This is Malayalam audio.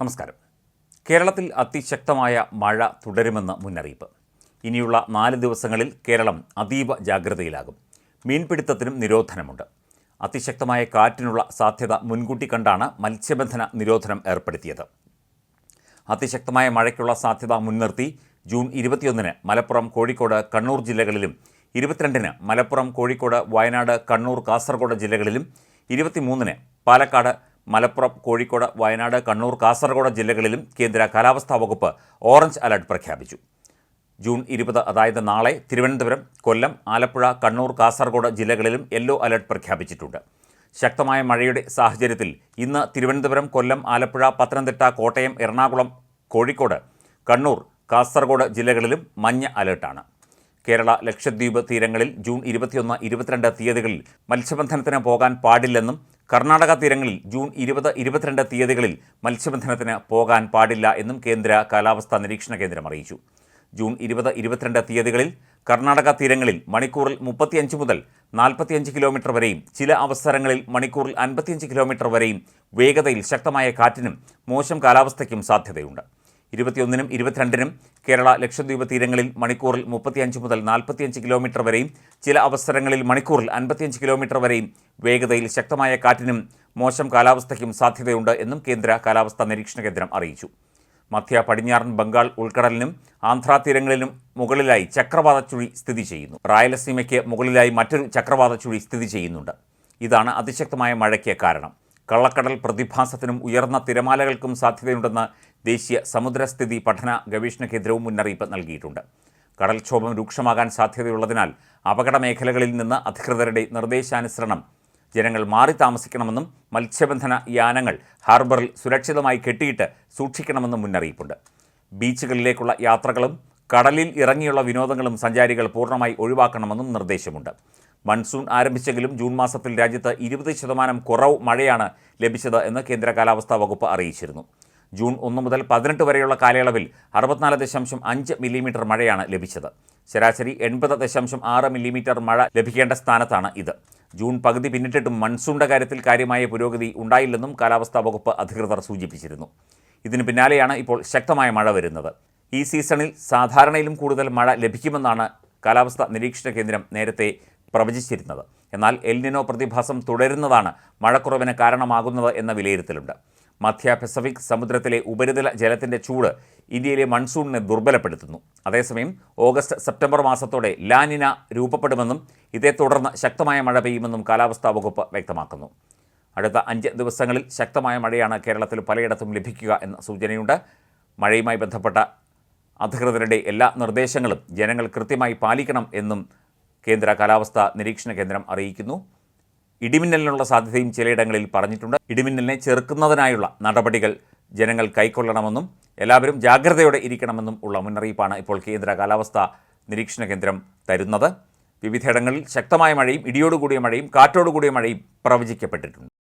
നമസ്കാരം. കേരളത്തിൽ അതിശക്തമായ മഴ തുടരുമെന്ന് മുന്നറിയിപ്പ്. ഇനിയുള്ള നാല് ദിവസങ്ങളിൽ കേരളം അതീവ ജാഗ്രതയിലാകും. മീൻപിടുത്തത്തിനും നിരോധനമുണ്ട്. അതിശക്തമായ കാറ്റിനുള്ള സാധ്യത മുൻകൂട്ടി കണ്ടാണ് മത്സ്യബന്ധന നിരോധനം ഏർപ്പെടുത്തിയത്. അതിശക്തമായ മഴയ്ക്കുള്ള സാധ്യത മുൻനിർത്തി ജൂൺ ഇരുപത്തിയൊന്നിന് മലപ്പുറം കോഴിക്കോട് കണ്ണൂർ ജില്ലകളിലും ഇരുപത്തിരണ്ടിന് മലപ്പുറം കോഴിക്കോട് വയനാട് കണ്ണൂർ കാസർഗോഡ് ജില്ലകളിലും ഇരുപത്തിമൂന്നിന് പാലക്കാട് മലപ്പുറം കോഴിക്കോട് വയനാട് കണ്ണൂർ കാസർഗോഡ് ജില്ലകളിലും കേന്ദ്ര കാലാവസ്ഥാ വകുപ്പ് ഓറഞ്ച് അലർട്ട് പ്രഖ്യാപിച്ചു. ജൂൺ ഇരുപത് അതായത് നാളെ തിരുവനന്തപുരം കൊല്ലം ആലപ്പുഴ കണ്ണൂർ കാസർഗോഡ് ജില്ലകളിലും യെല്ലോ അലർട്ട് പ്രഖ്യാപിച്ചിട്ടുണ്ട്. ശക്തമായ മഴയുടെ സാഹചര്യത്തിൽ ഇന്ന് തിരുവനന്തപുരം കൊല്ലം ആലപ്പുഴ പത്തനംതിട്ട കോട്ടയം എറണാകുളം കോഴിക്കോട് കണ്ണൂർ കാസർഗോഡ് ജില്ലകളിലും മഞ്ഞ അലേർട്ടാണ്. കേരള ലക്ഷദ്വീപ് തീരങ്ങളിൽ ജൂൺ ഇരുപത്തിയൊന്ന് ഇരുപത്തിരണ്ട് തീയതികളിൽ മത്സ്യബന്ധനത്തിന് പോകാൻ പാടില്ലെന്നും കർണാടക തീരങ്ങളിൽ ജൂൺ ഇരുപത് ഇരുപത്തിരണ്ട് തീയതികളിൽ മത്സ്യബന്ധനത്തിന് പോകാൻ പാടില്ല എന്നും കേന്ദ്ര കാലാവസ്ഥാ നിരീക്ഷണ കേന്ദ്രം അറിയിച്ചു. ജൂൺ ഇരുപത് ഇരുപത്തിരണ്ട് തീയതികളിൽ കർണാടക തീരങ്ങളിൽ മണിക്കൂറിൽ മുപ്പത്തിയഞ്ച് മുതൽ നാൽപ്പത്തിയഞ്ച് കിലോമീറ്റർ വരെയും ചില അവസരങ്ങളിൽ മണിക്കൂറിൽ അൻപത്തിയഞ്ച് കിലോമീറ്റർ വരെയും വേഗതയിൽ ശക്തമായ കാറ്റിനും മോശം കാലാവസ്ഥയ്ക്കും സാധ്യതയുണ്ട്. ഇരുപത്തിയൊന്നിനും ഇരുപത്തിരണ്ടിനും കേരള ലക്ഷദ്വീപ് തീരങ്ങളിൽ മണിക്കൂറിൽ മുപ്പത്തിയഞ്ച് മുതൽ നാൽപ്പത്തിയഞ്ച് കിലോമീറ്റർ വരെയും ചില അവസരങ്ങളിൽ മണിക്കൂറിൽ അൻപത്തിയഞ്ച് കിലോമീറ്റർ വരെയും വേഗതയിൽ ശക്തമായ കാറ്റിനും മോശം കാലാവസ്ഥയ്ക്കും സാധ്യതയുണ്ട് എന്നും കേന്ദ്ര കാലാവസ്ഥാ നിരീക്ഷണ കേന്ദ്രം അറിയിച്ചു. മധ്യ പടിഞ്ഞാറൻ ബംഗാൾ ഉൾക്കടലിനും ആന്ധ്രാ തീരങ്ങളിലും മുകളിലായി ചക്രവാത ചുഴി സ്ഥിതി ചെയ്യുന്നു. റായലസീമയ്ക്ക് മുകളിലായി മറ്റൊരു ചക്രവാത ചുഴി സ്ഥിതി ചെയ്യുന്നുണ്ട്. ഇതാണ് അതിശക്തമായ മഴയ്ക്ക് കാരണം. കള്ളക്കടൽ പ്രതിഭാസത്തിനും ഉയർന്ന തിരമാലകൾക്കും സാധ്യതയുണ്ടെന്ന് ദേശീയ സമുദ്രസ്ഥിതി പഠന ഗവേഷണ കേന്ദ്രവും മുന്നറിയിപ്പ് നൽകിയിട്ടുണ്ട്. കടൽക്ഷോഭം രൂക്ഷമാകാൻ സാധ്യതയുള്ളതിനാൽ അപകട മേഖലകളിൽ നിന്ന് അധികൃതരുടെ നിർദ്ദേശാനുസരണം ജനങ്ങൾ മാറി താമസിക്കണമെന്നും മത്സ്യബന്ധന യാനങ്ങൾ ഹാർബറിൽ സുരക്ഷിതമായി കെട്ടിയിട്ട് സൂക്ഷിക്കണമെന്നും മുന്നറിയിപ്പുണ്ട്. ബീച്ചുകളിലേക്കുള്ള യാത്രകളും കടലിൽ ഇറങ്ങിയുള്ള വിനോദങ്ങളും സഞ്ചാരികൾ പൂർണമായി ഒഴിവാക്കണമെന്നും നിർദ്ദേശമുണ്ട്. മൺസൂൺ ആരംഭിച്ചെങ്കിലും ജൂൺ മാസത്തിൽ രാജ്യത്ത് ഇരുപത് ശതമാനം കുറവ് മഴയാണ് ലഭിച്ചത് എന്ന് കേന്ദ്ര കാലാവസ്ഥാ വകുപ്പ് അറിയിച്ചിരുന്നു. ജൂൺ ഒന്ന് മുതൽ പതിനെട്ട് വരെയുള്ള കാലയളവിൽ അറുപത്തിനാല് ദശാംശം അഞ്ച് മില്ലിമീറ്റർ മഴയാണ് ലഭിച്ചത്. ശരാശരി എൺപത് ദശാംശം ആറ് മില്ലിമീറ്റർ മഴ ലഭിക്കേണ്ട സ്ഥാനത്താണ് ഇത്. ജൂൺ പകുതി പിന്നിട്ടിട്ടും മൺസൂണിന്റെ കാര്യത്തിൽ കാര്യമായ പുരോഗതി ഉണ്ടായില്ലെന്നും കാലാവസ്ഥാ വകുപ്പ് അധികൃതർ സൂചിപ്പിച്ചിരുന്നു. ഇതിന് പിന്നാലെയാണ് ഇപ്പോൾ ശക്തമായ മഴ വരുന്നത്. ഈ സീസണിൽ സാധാരണയിലും കൂടുതൽ മഴ ലഭിക്കുമെന്നാണ് കാലാവസ്ഥാ നിരീക്ഷണ കേന്ദ്രം നേരത്തെ പ്രവചിച്ചിരുന്നത്. എന്നാൽ എൽനിനോ പ്രതിഭാസം തുടരുന്നതാണ് മഴക്കുറവിന് കാരണമാകുന്നത് എന്ന വിലയിരുത്തലുണ്ട്. മധ്യ പസഫിക് സമുദ്രത്തിലെ ഉപരിതല ജലത്തിന്റെ ചൂട് ഇന്ത്യയിലെ മൺസൂണിനെ ദുർബലപ്പെടുത്തുന്നു. അതേസമയം ഓഗസ്റ്റ് സെപ്റ്റംബർ മാസത്തോടെ ലാനിന രൂപപ്പെടുമെന്നും ഇതേ തുടർന്ന് ശക്തമായ മഴ പെയ്യുമെന്നും കാലാവസ്ഥാ വകുപ്പ് വ്യക്തമാക്കുന്നു. അടുത്ത അഞ്ച് ദിവസങ്ങളിൽ ശക്തമായ മഴയാണ് കേരളത്തിൽ പലയിടത്തും ലഭിക്കുക എന്ന സൂചനയുണ്ട്. മഴയുമായി ബന്ധപ്പെട്ട അധികൃതരുടെ എല്ലാ നിർദ്ദേശങ്ങളും ജനങ്ങൾ കൃത്യമായി പാലിക്കണം എന്നും കേന്ദ്ര കാലാവസ്ഥാ നിരീക്ഷണ കേന്ദ്രം അറിയിക്കുന്നു. ഇടിമിന്നലിനുള്ള സാധ്യതയും ചിലയിടങ്ങളിൽ പറഞ്ഞിട്ടുണ്ട്. ഇടിമിന്നലിനെ ചെറുക്കുന്നതിനായുള്ള നടപടികൾ ജനങ്ങൾ കൈക്കൊള്ളണമെന്നും എല്ലാവരും ജാഗ്രതയോടെ ഇരിക്കണമെന്നും ഉള്ള മുന്നറിയിപ്പാണ് ഇപ്പോൾ കേന്ദ്ര കാലാവസ്ഥാ നിരീക്ഷണ കേന്ദ്രം തരുന്നത്. വിവിധയിടങ്ങളിൽ ശക്തമായ മഴയും ഇടിയോടുകൂടിയ മഴയും കാറ്റോടുകൂടിയ മഴയും പ്രവചിക്കപ്പെട്ടിട്ടുണ്ട്.